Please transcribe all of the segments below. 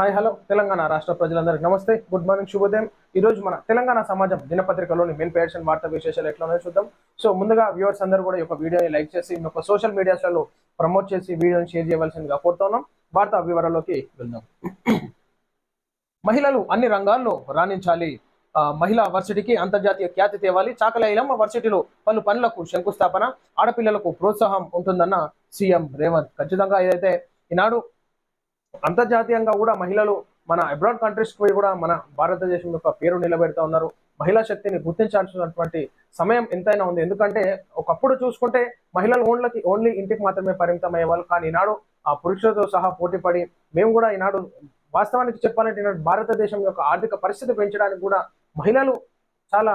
Hi hello Telangana రాష్ట్ర ప్రజలందరికీ నమస్తే. గుడ్ మార్నింగ్ శుభోదయం. ఈ రోజు మన తెలంగాణ సమాజం దినపత్రికలోని మెయిన్ పేర్స్ అండ్ వార్తా విశేషాలు ఎట్లా ఉన్నాయో చూద్దాం. సో ముందుగా వ్యూవర్స్ అందరూ కూడా ఈ యొక్క వీడియోని లైక్ చేసి మీ యొక్క సోషల్ మీడియాస్లలో ప్రమోట్ చేసి వీడియోని షేర్ చేయవలసిందిగా కోరుతున్నాం. వార్తా వివరాల్లోకి వెళ్దాం. మహిళలు అన్ని రంగాల్లో రాణించాలి. ఆ, మహిళా వర్సిటీకి అంతర్జాతీయ ఖ్యాతి తేవాలి. చాకలైలమ్మ వర్సిటీలో పలు పనులకు శంకుస్థాపన ఆడపిల్లలకు ప్రోత్సాహం ఉంటుందన్న సీఎం రేవంత్. ఖచ్చితంగా ఏదైతే ఈనాడు అంతర్జాతీయంగా కూడా మహిళలు మన అబ్రాడ్ కంట్రీస్ పోయి కూడా మన భారతదేశం యొక్క పేరు నిలబెడతా ఉన్నారు. మహిళా శక్తిని గుర్తించాల్సినటువంటి సమయం ఎంతైనా ఉంది. ఎందుకంటే ఒకప్పుడు చూసుకుంటే మహిళలు ఓన్లకి ఓన్లీ ఇంటికి మాత్రమే పరిమితం అయ్యేవాళ్ళు. కానీ ఈనాడు ఆ పురుషులతో సహా పోటీపడి మేము కూడా ఈనాడు వాస్తవానికి చెప్పాలంటే ఈనాడు భారతదేశం యొక్క ఆర్థిక పరిస్థితి పెంచడానికి కూడా మహిళలు చాలా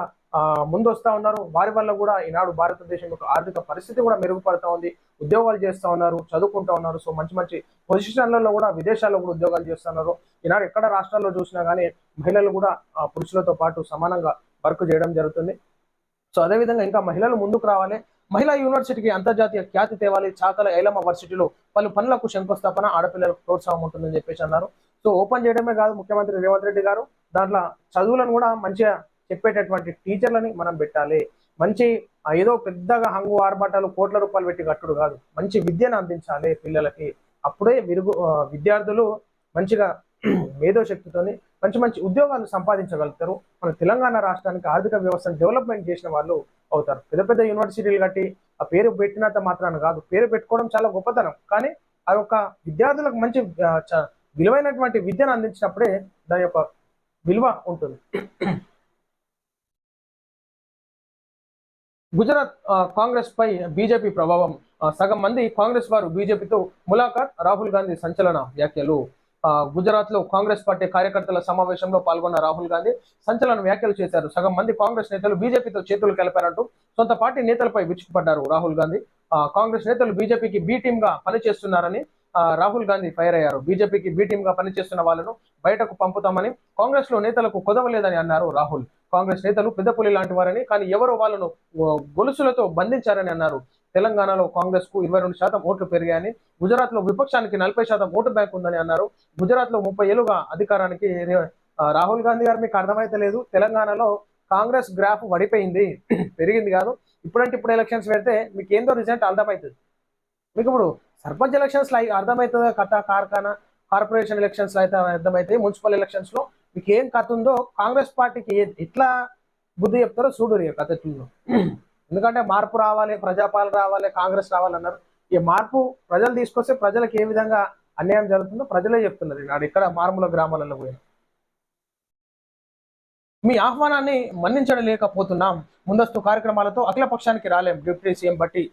ముందు వస్తూ ఉన్నారు. వారి వల్ల కూడా ఈనాడు భారతదేశం యొక్క ఆర్థిక పరిస్థితి కూడా మెరుగుపడతా ఉంది. ఉద్యోగాలు చేస్తూ ఉన్నారు చదువుకుంటా ఉన్నారు. సో మంచి మంచి పొజిషన్లలో కూడా విదేశాల్లో కూడా ఉద్యోగాలు చేస్తున్నారు ఈనాడు ఎక్కడ రాష్ట్రాల్లో చూసినా కానీ మహిళలు కూడా పురుషులతో పాటు సమానంగా వర్క్ చేయడం జరుగుతుంది. సో అదేవిధంగా ఇంకా మహిళలు ముందుకు రావాలి. మహిళా యూనివర్సిటీకి అంతర్జాతీయ ఖ్యాతి తేవాలి. చాకల ఏలమ్మ వర్సిటీలో పలు పనులకు శంకుస్థాపన ఆడపిల్లలకు ప్రోత్సాహం ఉంటుందని చెప్పేసి అన్నారు. సో ఓపెన్ చేయడమే కాదు ముఖ్యమంత్రి రేవంత్ రెడ్డి గారు దాంట్లో చదువులను కూడా మంచిగా చెప్పేటటువంటి టీచర్లని మనం పెట్టాలి. మంచి ఏదో పెద్దగా హంగు ఆర్భాటాలు కోట్ల రూపాయలు పెట్టి కట్టుడు కాదు. మంచి విద్యను అందించాలి పిల్లలకి. అప్పుడే విరుగు విద్యార్థులు మంచిగా మేధోశక్తితోని మంచి మంచి ఉద్యోగాలు సంపాదించగలుగుతారు. మన తెలంగాణ రాష్ట్రానికి ఆర్థిక వ్యవస్థను డెవలప్మెంట్ చేసిన వాళ్ళు అవుతారు. పెద్ద పెద్ద యూనివర్సిటీలు కట్టి ఆ పేరు పెట్టినంత మాత్రాన కాదు. పేరు పెట్టుకోవడం చాలా గొప్పతనం. కానీ ఆ యొక్క విద్యార్థులకు మంచి చ- విలువైనటువంటి విద్యను అందించినప్పుడే దాని యొక్క విలువ ఉంటుంది. గుజరాత్ కాంగ్రెస్ పై బీజేపీ ప్రభావం. సగం మంది కాంగ్రెస్ వారు బీజేపీతో ములాఖాత్ రాహుల్ గాంధీ సంచలన వ్యాఖ్యలు. ఆ, గుజరాత్లో కాంగ్రెస్ పార్టీ కార్యకర్తల సమావేశంలో పాల్గొన్న రాహుల్ గాంధీ సంచలన వ్యాఖ్యలు చేశారు. సగం మంది కాంగ్రెస్ నేతలు బీజేపీతో చేతులు కలిపారంటూ సొంత పార్టీ నేతలపై విరుచుకుపడ్డారు రాహుల్ గాంధీ. ఆ, కాంగ్రెస్ నేతలు బీజేపీకి బి టీమ్గా పనిచేస్తున్నారని రాహుల్ గాంధీ ఫైర్ అయ్యారు. బీజేపీకి బి టీమ్గా పనిచేస్తున్న వాళ్ళను బయటకు పంపుతామని కాంగ్రెస్లో నేతలకు కుదవలేదని అన్నారు రాహుల్. కాంగ్రెస్ నేతలు పెద్దపులి లాంటి వారని కానీ ఎవరో వాళ్ళను గొలుసులతో బంధించారని అన్నారు. తెలంగాణలో కాంగ్రెస్కు ఇరవై రెండు శాతం ఓట్లు పెరిగాయని గుజరాత్లో విపక్షానికి నలభై శాతం ఓటు బ్యాంక్ ఉందని అన్నారు. గుజరాత్లో ముప్పై ఏళ్ళుగా అధికారానికి రాహుల్ గాంధీ గారు మీకు అర్థమైతే లేదు. తెలంగాణలో కాంగ్రెస్ గ్రాఫ్ పడిపోయింది పెరిగింది కాదు. ఇప్పుడంటే ఇప్పుడు ఎలక్షన్స్ పెడితే మీకు ఏందో రిజల్ట్ అర్థమవుతుంది. మీకు ఇప్పుడు సర్పంచ్ ఎలక్షన్స్లో అర్థమవుతుందో? కథ కార్ఖానా కార్పొరేషన్ ఎలక్షన్స్లో అయితే అర్థమైతే మున్సిపల్ ఎలక్షన్స్లో మీకు ఏం కథ ఉందో కాంగ్రెస్ పార్టీకి ఎట్లా బుద్ధి చెప్తారో చూడు రే కథ ఎట్లుందో ఎందుకంటే మార్పు రావాలి ప్రజాపాలన రావాలి కాంగ్రెస్ రావాలన్నారు. ఈ మార్పు ప్రజలు తీసుకొస్తే ప్రజలకు ఏ విధంగా అన్యాయం జరుగుతుందో ప్రజలే చెప్తున్నారు. నాడు ఇక్కడ మారుమూల గ్రామాలలో పోయి మీ ఆహ్వానాన్ని మన్నించడం లేకపోతున్నాం. ముందస్తు కార్యక్రమాలతో అఖిల పక్షానికి రాలేం. డిప్యూటీ సీఎం బట్టి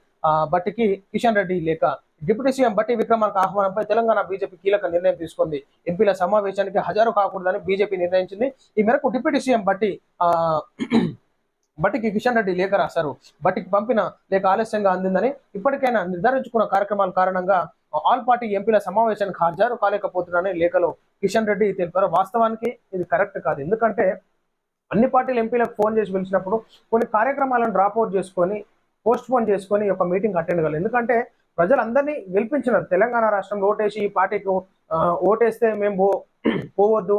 బట్టికి కిషన్ రెడ్డి లేక డిప్యూటీ సీఎం బట్టి విక్రమార్క ఆహ్వానంపై తెలంగాణ బీజేపీ కీలక నిర్ణయం తీసుకుంది. ఎంపీల సమావేశానికి హాజరు కాకూడదని బీజేపీ నిర్ణయించింది. ఈ మేరకు డిప్యూటీ సీఎం బట్టి బట్టికి కిషన్ రెడ్డి లేఖ రాశారు. బట్టికి పంపిన లేఖ ఆలస్యంగా అందిందని ఇప్పటికైనా నిర్ధారించుకున్న కార్యక్రమాల కారణంగా ఆల్ పార్టీ ఎంపీల సమావేశానికి హాజరు కాలేకపోతున్నారని లేఖలో కిషన్ రెడ్డి తెలిపారు. వాస్తవానికి ఇది కరెక్ట్ కాదు. ఎందుకంటే అన్ని పార్టీల ఎంపీలకు ఫోన్ చేసి పిలిచినప్పుడు కొన్ని కార్యక్రమాలను డ్రాప్ అవుట్ చేసుకొని పోస్ట్ పోన్ చేసుకొని ఒక మీటింగ్ అటెండ్ కావాలి ఎందుకంటే ప్రజలందరినీ గెలిపించినారు. తెలంగాణ రాష్ట్రంలో ఓటేసి ఈ పార్టీకి ఓటేస్తే మేము పో పోవద్దు.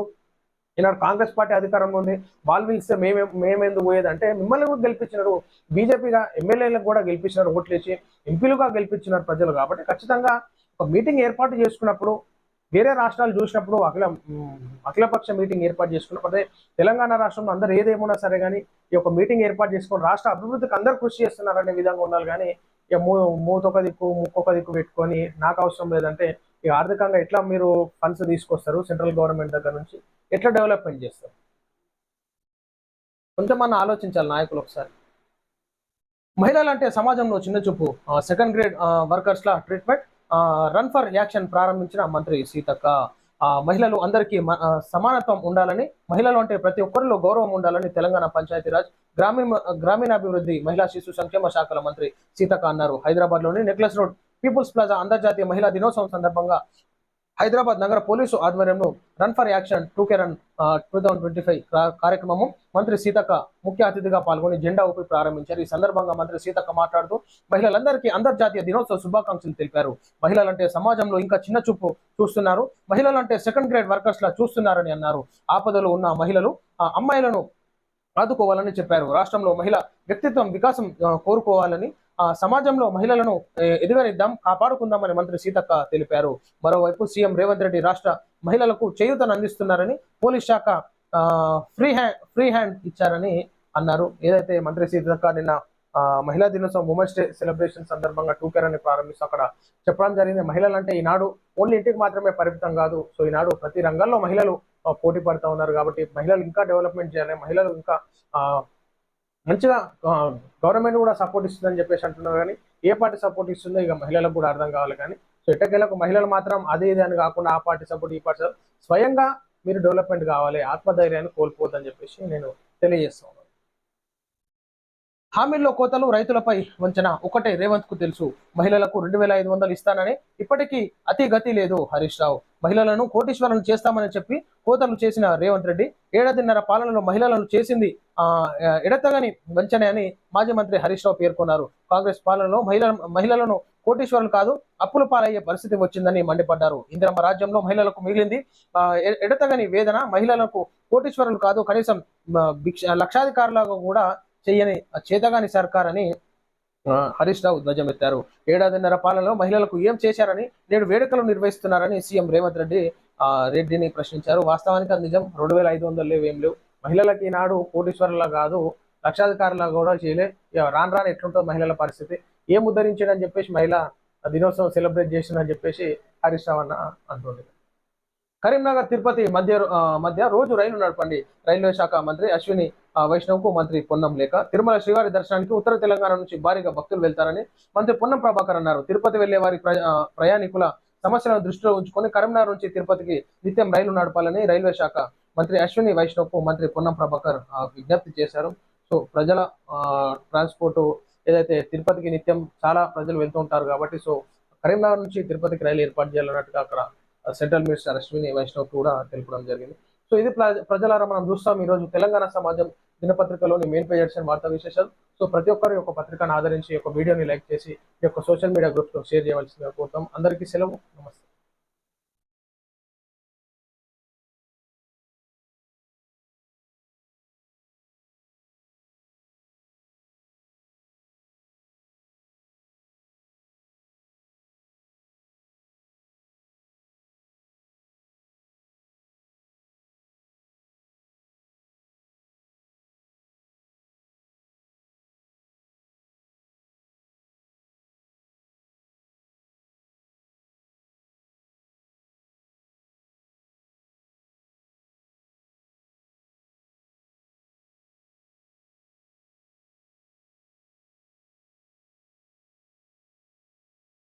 ఈనాడు కాంగ్రెస్ పార్టీ అధికారంలో ఉంది. వాళ్ళు పిలిస్తే మేమే మేమెందుకు పోయేది? అంటే మిమ్మల్ని కూడా గెలిపించినారు. బీజేపీగా ఎమ్మెల్యేలకు కూడా గెలిపించినారు ఓట్లేసి ఎంపీలుగా గెలిపించినారు ప్రజలు కాబట్టి ఖచ్చితంగా ఒక మీటింగ్ ఏర్పాటు చేసుకున్నప్పుడు వేరే రాష్ట్రాలు చూసినప్పుడు అఖిల అఖిలపక్ష మీటింగ్ ఏర్పాటు చేసుకున్నప్పుడు అదే తెలంగాణ రాష్ట్రంలో అందరూ ఏదేమున్నా సరే కానీ ఈ యొక్క మీటింగ్ ఏర్పాటు చేసుకొని రాష్ట్ర అభివృద్ధికి అందరూ కృషి చేస్తున్నారనే విధంగా ఉండాలి కానీ ఇక మూ మూతొక దిక్కు ముక్కొక దిక్కు పెట్టుకొని నాకు అవసరం లేదంటే ఇక ఆర్థికంగా ఎట్లా మీరు ఫండ్స్ తీసుకొస్తారు సెంట్రల్ గవర్నమెంట్ దగ్గర నుంచి? ఎట్లా డెవలప్మెంట్ చేస్తారు? కొంచెం మనం ఆలోచించాలి నాయకులు ఒకసారి. మహిళలు అంటే సమాజంలో చిన్న చూపు. సెకండ్ గ్రేడ్ వర్కర్స్ లా ట్రీట్మెంట్ రన్ ఫర్ యాక్షన్ ప్రారంభించిన మంత్రి సీతక్క. మహిళలు అందరికీ సమానత్వం ఉండాలని మహిళలు అంటే ప్రతి ఒక్కరిలో గౌరవం ఉండాలని తెలంగాణ పంచాయతీరాజ్ గ్రామీణ గ్రామీణాభివృద్ధి మహిళా శిశు సంక్షేమ శాఖల మంత్రి సీతక్క అన్నారు. హైదరాబాద్లోని నెక్లెస్ రోడ్ పీపుల్స్ ప్లాజా అంతర్జాతీయ మహిళా దినోత్సవం సందర్భంగా హైదరాబాద్ నగర పోలీసు ఆధ్వర్యంలో run for action two K run two thousand twenty five కార్యక్రమము మంత్రి సీతక్క ముఖ్య అతిథిగా పాల్గొని జెండా ఊపి ప్రారంభించారు. ఈ సందర్భంగా మంత్రి సీతక్క మాట్లాడుతూ మహిళలందరికీ అంతర్జాతీయ దినోత్సవ శుభాకాంక్షలు తెలిపారు. మహిళలంటే సమాజంలో ఇంకా చిన్న చూపు చూస్తున్నారు. మహిళలంటే సెకండ్ గ్రేడ్ వర్కర్స్ లా చూస్తున్నారని అన్నారు. ఆపదలో ఉన్న మహిళలు ఆ అమ్మాయిలను ఆదుకోవాలని చెప్పారు. రాష్ట్రంలో మహిళ వ్యక్తిత్వం వికాసం కోరుకోవాలని ఆ సమాజంలో మహిళలను ఎదుగనిద్దాం కాపాడుకుందామని మంత్రి సీతక్క తెలిపారు. మరోవైపు సీఎం రేవంత్ రెడ్డి రాష్ట్ర మహిళలకు చేయూతను అందిస్తున్నారని పోలీస్ శాఖ ఫ్రీ హ్యాండ్ ఫ్రీ హ్యాండ్ ఇచ్చారని అన్నారు. ఏదైతే మంత్రి సీతక్క నిన్న మహిళా దినోత్సవం ఉమెన్స్ డే సెలబ్రేషన్ సందర్భంగా టూకెర్ అని ప్రారంభిస్తూ అక్కడ చెప్పడం జరిగింది. మహిళలు అంటే ఈనాడు ఓన్లీ ఇంటికి మాత్రమే పరిమితం కాదు. సో ఈనాడు ప్రతి రంగంలో మహిళలు పోటీ పడుతూ ఉన్నారు కాబట్టి మహిళలు ఇంకా డెవలప్మెంట్ చేయాలి. మహిళలు ఇంకా మంచిగా గవర్నమెంట్ కూడా సపోర్ట్ ఇస్తుందని చెప్పేసి అంటున్నారు కానీ ఏ పార్టీ సపోర్ట్ ఇస్తుందో ఇక మహిళలకు కూడా అర్థం కావాలి కానీ సో ఎట్టకేలకు మహిళలు మాత్రం అదే ఇది అని కాకుండా ఆ పార్టీ సపోర్ట్ ఈ పార్టీ స్వయంగా మీరు డెవలప్మెంట్ కావాలి ఆత్మధైర్యాన్ని కోల్పోద్దని చెప్పేసి నేను తెలియజేస్తాను హామీల్లో కోతలు రైతులపై వంచన ఒకటే రేవంత్కు తెలుసు. మహిళలకు రెండు వేల ఐదు వందలు ఇస్తానని ఇప్పటికీ అతి గతి లేదు హరీష్ రావు. మహిళలను కోటీశ్వరులను చేస్తామని చెప్పి కోతలు చేసిన రేవంత్ రెడ్డి ఏడాదిన్నర పాలనలో మహిళలను చేసింది ఎడతగని వంచనే అని మాజీ మంత్రి హరీష్ రావు పేర్కొన్నారు. కాంగ్రెస్ పాలనలో మహిళ మహిళలను కోటీశ్వరులు కాదు అప్పుల పాలయ్యే పరిస్థితి వచ్చిందని మండిపడ్డారు. ఇందిరమ్మ రాజ్యంలో మహిళలకు మిగిలింది. ఎడతగని వేదన మహిళలకు కోటీశ్వరులు కాదు కనీసం లక్షాధికారులకు కూడా చేయని చేతగాని సర్కార్ అని హరీష్ రావు ధ్వజమెత్తారు. ఏడాదిన్నర పాలనలో మహిళలకు ఏం చేశారని నేడు వేడుకలు నిర్వహిస్తున్నారని సీఎం రేవంత్ రెడ్డి రెడ్డిని ప్రశ్నించారు. వాస్తవానికి అది నిజం. రెండు వేల ఐదు వందలు లేవు ఏం లేవు. మహిళలకి ఈనాడు కోటీశ్వరులా కాదు లక్షాధికారులా కూడా చేయలే. రాను రాను ఎట్లుంటుంది మహిళల పరిస్థితి. ఏం ఉద్ధరించాడని చెప్పేసి మహిళ దినోత్సవం సెలబ్రేట్ చేసిందని చెప్పేసి హరీష్ రావు అన్న అంటుంది కరీంనగర్ తిరుపతి మధ్య మధ్య రోజు రైలు నడపండి. రైల్వే శాఖ మంత్రి అశ్విని వైష్ణవ్కు మంత్రి పొన్నం లేక తిరుమల శ్రీవారి దర్శనానికి ఉత్తర తెలంగాణ నుంచి భారీగా భక్తులు వెళ్తారని మంత్రి పొన్నం ప్రభాకర్ అన్నారు. తిరుపతి వెళ్ళే వారి ప్రయాణికుల సమస్యలను దృష్టిలో ఉంచుకొని కరీంనగర్ నుంచి తిరుపతికి నిత్యం రైలు నడపాలని రైల్వే శాఖ మంత్రి అశ్విని వైష్ణవ్కు మంత్రి పొన్నం ప్రభాకర్ విజ్ఞప్తి చేశారు. సో ప్రజల ట్రాన్స్పోర్ట్ ఏదైతే తిరుపతికి నిత్యం చాలా ప్రజలు వెళ్తూ ఉంటారు కాబట్టి సో కరీంనగర్ నుంచి తిరుపతికి రైలు ఏర్పాటు చేయాలన్నట్టుగా అక్కడ సెంట్రల్ మినిస్టర్ అశ్విని వైష్ణవ్ కూడా తెలపడం జరిగింది. సో ఇది ప్రజలారా మనం చూస్తాం ఈ రోజు తెలంగాణ సమాజం దినపత్రికలోని మెయిన్ పేజ్ అండ్ వార్తా విశేషాలు. సో ప్రతి ఒక్కరు యొక్క పత్రికను ఆదరించి ఒక యొక్క వీడియోని లైక్ చేసి ఈ యొక్క సోషల్ మీడియా గ్రూప్స్లో షేర్ చేయవలసిందిగా కోరుతాం. అందరికీ సెలవు. నమస్తే.